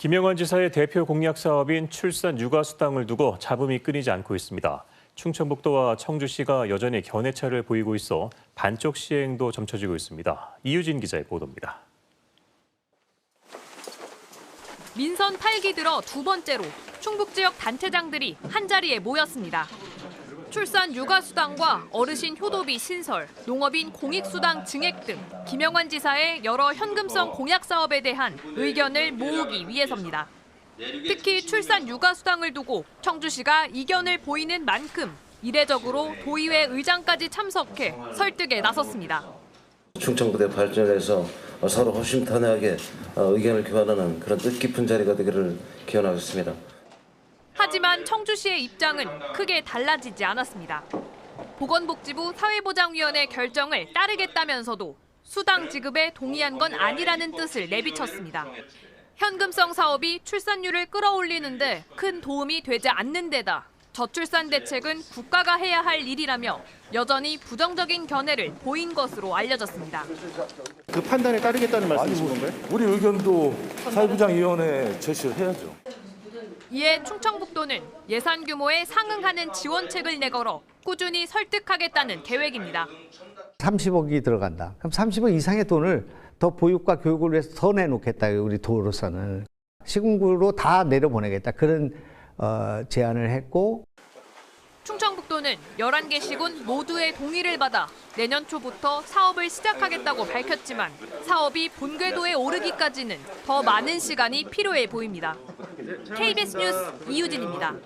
김영환 지사의 대표 공약 사업인 출산 육아 수당을 두고 잡음이 끊이지 않고 있습니다. 충청북도와 청주시가 여전히 견해차를 보이고 있어 반쪽 시행도 점쳐지고 있습니다. 이유진 기자의 보도입니다. 민선 8기 들어 두 번째로 충북 지역 단체장들이 한자리에 모였습니다. 출산 육아 수당과 어르신 효도비 신설, 농업인 공익 수당 증액 등 김영환 지사의 여러 현금성 공약 사업에 대한 의견을 모으기 위해서입니다. 특히 출산 육아 수당을 두고 청주시가 이견을 보이는 만큼 이례적으로 도의회 의장까지 참석해 설득에 나섰습니다. 충청부대 발전해서 서로 허심탄회하게 의견을 교환하는 그런 뜻깊은 자리가 되기를 기원하겠습니다. 하지만 청주시의 입장은 크게 달라지지 않았습니다. 보건복지부 사회보장위원회 결정을 따르겠다면서도 수당 지급에 동의한 건 아니라는 뜻을 내비쳤습니다. 현금성 사업이 출산율을 끌어올리는데 큰 도움이 되지 않는 데다 저출산 대책은 국가가 해야 할 일이라며 여전히 부정적인 견해를 보인 것으로 알려졌습니다. 그 판단에 따르겠다는 말씀이신 건가요? 우리 의견도 사회부장위원회에 제시를 해야죠. 이에 충청북도는 예산 규모에 상응하는 지원책을 내걸어 꾸준히 설득하겠다는 계획입니다. 30억이 들어간다. 그럼 30억 이상의 돈을 더 보육과 교육을 위해서 더 내놓겠다. 우리 도로서는 시군구로 다 내려보내겠다. 그런 어, 제안을 했고 충청북도는 11개 시군 모두의 동의를 받아 내년 초부터 사업을 시작하겠다고 밝혔지만 사업이 본궤도에 오르기까지는 더 많은 시간이 필요해 보입니다. KBS 뉴스 이유진입니다.